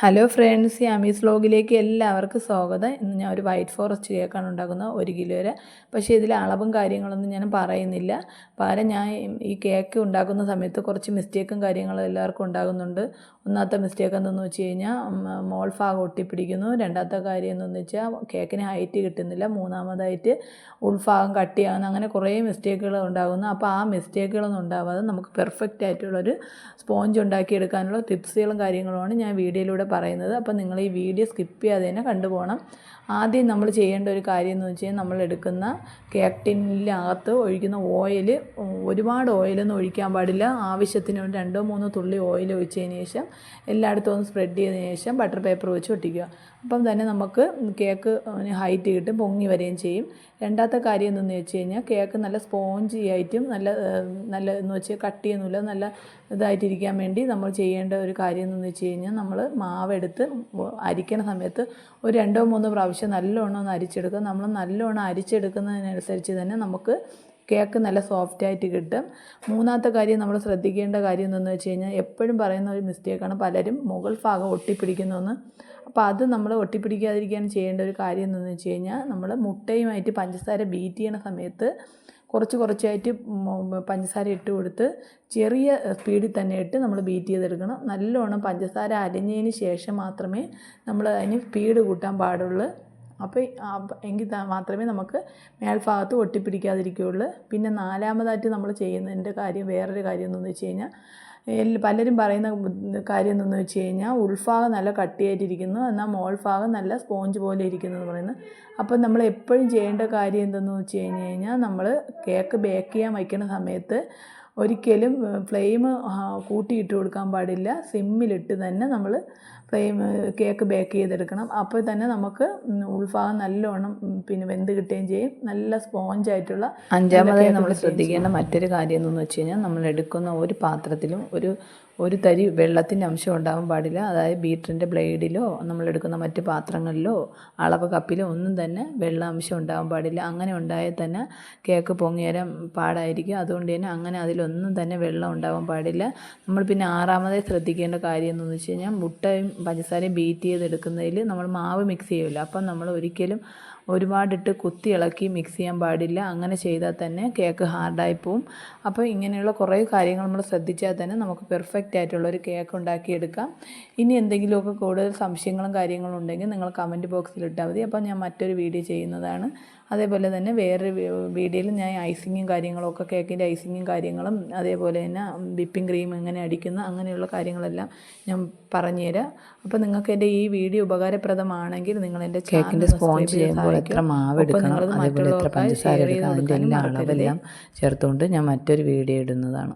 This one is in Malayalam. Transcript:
ഹലോ ഫ്രണ്ട്സ് യാമീസ് വ്ലോഗിലേക്ക് എല്ലാവർക്കും സ്വാഗതം. ഇന്ന് ഞാൻ ഒരു വൈറ്റ് ഫോറസ്റ്റ് കേക്കാണ് ഉണ്ടാക്കുന്നത് ഒരു കിലോ വരെ. പക്ഷേ ഇതിൽ അളവും കാര്യങ്ങളൊന്നും ഞാൻ പറയുന്നില്ല. പകരം ഞാൻ ഈ കേക്ക് ഉണ്ടാക്കുന്ന സമയത്ത് കുറച്ച് മിസ്റ്റേക്കും കാര്യങ്ങളും എല്ലാവർക്കും ഉണ്ടാകുന്നുണ്ട്. ഒന്നാമത്തെ മിസ്റ്റേക്ക് എന്തെന്ന് വെച്ച് കഴിഞ്ഞാൽ മോൾ ഭാഗം ഒട്ടിപ്പിടിക്കുന്നു. രണ്ടാമത്തെ കാര്യം എന്തെന്ന് വെച്ചാൽ കേക്കിന് ഹൈറ്റ് കിട്ടുന്നില്ല. മൂന്നാമതായിട്ട് ഉൾഭാഗം ചെയ്യാവുന്ന അങ്ങനെ കുറേ മിസ്റ്റേക്കുകൾ ഉണ്ടാകുന്നു. അപ്പോൾ ആ മിസ്റ്റേക്കുകളൊന്നും ഉണ്ടാവാതെ നമുക്ക് പെർഫെക്റ്റ് ആയിട്ടുള്ളൊരു സ്പോഞ്ച് ഉണ്ടാക്കിയെടുക്കാനുള്ള ടിപ്സുകളും കാര്യങ്ങളുമാണ് ഞാൻ വീഡിയോയിലൂടെ പറയുന്നത്. അപ്പോൾ നിങ്ങൾ ഈ വീഡിയോ സ്കിപ്പ് ചെയ്യാതെ തന്നെ കണ്ടുപോകണം ആദ്യം നമ്മൾ ചെയ്യേണ്ട ഒരു കാര്യം എന്ന് വെച്ച് കഴിഞ്ഞാൽ നമ്മൾ എടുക്കുന്ന കേക്ക് ഒഴിക്കുന്ന ഓയിൽ ഒരുപാട് ഓയിലൊന്നും ഒഴിക്കാൻ പാടില്ല. ആവശ്യത്തിന് രണ്ടോ മൂന്നോ തുള്ളി ഓയിൽ ഒഴിച്ചതിന് ശേഷം എല്ലായിടത്തും ഒന്ന് സ്പ്രെഡ് ചെയ്തതിന് ശേഷം ബട്ടർ പേപ്പർ വെച്ച് ഒട്ടിക്കുക. അപ്പം തന്നെ നമുക്ക് കേക്ക് ഹൈറ്റ് കിട്ടും പൊങ്ങി വരികയും ചെയ്യും. രണ്ടാമത്തെ കാര്യം എന്തെന്ന് വെച്ച് കഴിഞ്ഞാൽ കേക്ക് നല്ല സ്പോഞ്ചി ആയിട്ടും നല്ല നല്ല എന്ന് വെച്ചാൽ കട്ടിയൊന്നുമില്ല നല്ല ഇതായിട്ടിരിക്കാൻ വേണ്ടി നമ്മൾ ചെയ്യേണ്ട ഒരു കാര്യം എന്തെന്ന് വെച്ച് കഴിഞ്ഞാൽ നമ്മൾ മാവെടുത്ത് അരിക്കണ സമയത്ത് ഒരു രണ്ടോ മൂന്നോ പ്രാവശ്യം നല്ലോണം ഒന്ന് അരിച്ചെടുക്കുക. നമ്മൾ നല്ലോണം അരിച്ചെടുക്കുന്നതിനനുസരിച്ച് തന്നെ നമുക്ക് കേക്ക് നല്ല സോഫ്റ്റായിട്ട് കിട്ടും. മൂന്നാമത്തെ കാര്യം നമ്മൾ ശ്രദ്ധിക്കേണ്ട കാര്യം എന്തെന്ന് വെച്ച് കഴിഞ്ഞാൽ എപ്പോഴും പറയുന്ന ഒരു മിസ്റ്റേക്കാണ് പലരും മുകൾ ഭാഗം ഒട്ടിപ്പിടിക്കുന്നതെന്ന് അപ്പോൾ അത് നമ്മൾ ഒട്ടിപ്പിടിക്കാതിരിക്കാൻ ചെയ്യേണ്ട ഒരു കാര്യം എന്തെന്ന് വെച്ച് കഴിഞ്ഞാൽ നമ്മൾ മുട്ടയുമായിട്ട് പഞ്ചസാര ബീറ്റ് ചെയ്യണ സമയത്ത് കുറച്ച് കുറച്ചായിട്ട് പഞ്ചസാര ഇട്ട് കൊടുത്ത് ചെറിയ സ്പീഡിൽ തന്നെ ഇട്ട് നമ്മൾ ബീറ്റ് ചെയ്തെടുക്കണം. നല്ലോണം പഞ്ചസാര അരിഞ്ഞതിന് ശേഷം മാത്രമേ നമ്മൾ അതിന് സ്പീഡ് കൂട്ടാൻ പാടുള്ളൂ. അപ്പോൾ എങ്കിൽ മാത്രമേ നമുക്ക് മേൽഭാഗത്ത് ഒട്ടിപ്പിടിക്കാതിരിക്കുകയുള്ളൂ. പിന്നെ നാലാമതായിട്ട് നമ്മൾ ചെയ്യുന്നതിന്റെ കാര്യം വേറൊരു കാര്യം എന്തെന്ന് വെച്ച് കഴിഞ്ഞാൽ പലരും പറയുന്ന കാര്യം എന്തെന്ന് വെച്ച് കഴിഞ്ഞാൽ ഉൾഭാഗം നല്ല കട്ടിയായിട്ടിരിക്കുന്നു എന്നാൽ മോൾഭാഗം നല്ല സ്പോഞ്ച് പോലെ ഇരിക്കുന്നു എന്ന് പറയുന്നത്. അപ്പം നമ്മൾ എപ്പോഴും ചെയ്യേണ്ട കാര്യം എന്തെന്ന് വെച്ച് കഴിഞ്ഞ് കഴിഞ്ഞാൽ നമ്മൾ കേക്ക് ബേക്ക് ചെയ്യാൻ വയ്ക്കുന്ന സമയത്ത് ഒരിക്കലും ഫ്ലെയിം കൂട്ടിയിട്ട് കൊടുക്കാൻ പാടില്ല. സിമ്മിലിട്ട് തന്നെ നമ്മൾ ഫ്ലെയിം കേക്ക് ബേക്ക് ചെയ്തെടുക്കണം. അപ്പോൾ തന്നെ നമുക്ക് ഉൾഭാഗം നല്ലോണം പിന്നെ വെന്ത് കിട്ടുകയും ചെയ്യും. നല്ല സ്പോഞ്ച് ആയിട്ടുള്ള അഞ്ചാമതായി നമ്മൾ ശ്രദ്ധിക്കേണ്ട മറ്റൊരു കാര്യം എന്ന് വെച്ച് കഴിഞ്ഞാൽ നമ്മൾ എടുക്കുന്ന ഒരു പാത്രത്തിലും ഒരു ഒരു തരി വെള്ളത്തിന്റെ അംശം ഉണ്ടാകാൻ പാടില്ല. അതായത് ബീറ്ററിന്റെ ബ്ലേഡിലോ നമ്മൾ എടുക്കുന്ന മറ്റ് പാത്രങ്ങളിലോ അളവ് കപ്പിലോ ഒന്നും തന്നെ വെള്ള അംശം ഉണ്ടാകാൻ പാടില്ല. അങ്ങനെ ഉണ്ടായാൽ തന്നെ കേക്ക് പൊങ്ങിയേരാൻ പാടായിരിക്കും. അതുകൊണ്ട് തന്നെ അങ്ങനെ അതിലൊന്നും തന്നെ വെള്ളം ഉണ്ടാകാൻ പാടില്ല. നമ്മൾ പിന്നെ ആറാമതായി ശ്രദ്ധിക്കേണ്ട കാര്യം എന്ന് വെച്ച് കഴിഞ്ഞാൽ മുട്ടയും പഞ്ചസാരയും ബീറ്റ് ചെയ്തെടുക്കുന്നതിൽ നമ്മൾ മാവ് മിക്സ് ചെയ്യില്ല അപ്പം നമ്മൾ ഒരിക്കലും ഒരുപാടിട്ട് കുത്തി ഇളക്കി മിക്സ് ചെയ്യാൻ പാടില്ല. അങ്ങനെ ചെയ്താൽ തന്നെ കേക്ക് ഹാർഡായി പോവും. അപ്പോൾ ഇങ്ങനെയുള്ള കുറേ കാര്യങ്ങൾ നമ്മൾ ശ്രദ്ധിച്ചാൽ തന്നെ നമുക്ക് പെർഫെക്റ്റ് ആയിട്ടുള്ള ഒരു കേക്ക് ഉണ്ടാക്കിയെടുക്കാം. ഇനി എന്തെങ്കിലുമൊക്കെ കൂടുതൽ സംശയങ്ങളും കാര്യങ്ങളും ഉണ്ടെങ്കിൽ നിങ്ങൾ കമന്റ് ബോക്സിൽ ഇട്ടാൽ മതി. അപ്പോൾ ഞാൻ മറ്റൊരു വീഡിയോ ചെയ്യുന്നതാണ്. അതേപോലെ തന്നെ വേറൊരു വീഡിയോയിൽ ഞാൻ ഐസിങ്ങും കാര്യങ്ങളൊക്കെ കേക്കിന്റെ ഐസിങ്ങും കാര്യങ്ങളും അതേപോലെ തന്നെ വിപ്പിംഗ് ക്രീം എങ്ങനെ അടിക്കുന്ന അങ്ങനെയുള്ള കാര്യങ്ങളെല്ലാം ഞാൻ പറഞ്ഞുതരാം. അപ്പോൾ നിങ്ങൾക്ക് എന്റെ ഈ വീഡിയോ ഉപകാരപ്രദമാണെങ്കിൽ നിങ്ങൾ എന്റെ കേക്കിന്റെ സ്പോഞ്ച് ചെയ്യുമ്പോൾ എത്ര മാവ് എടുക്കണം അതേപോലെ എത്ര പഞ്ചസാര എടുക്കണം അതിന്റെ എല്ലാ അളവെല്ലാം ചേർത്തുകൊണ്ട് ഞാൻ മറ്റൊരു വീഡിയോ ഇടുന്നതാണ്.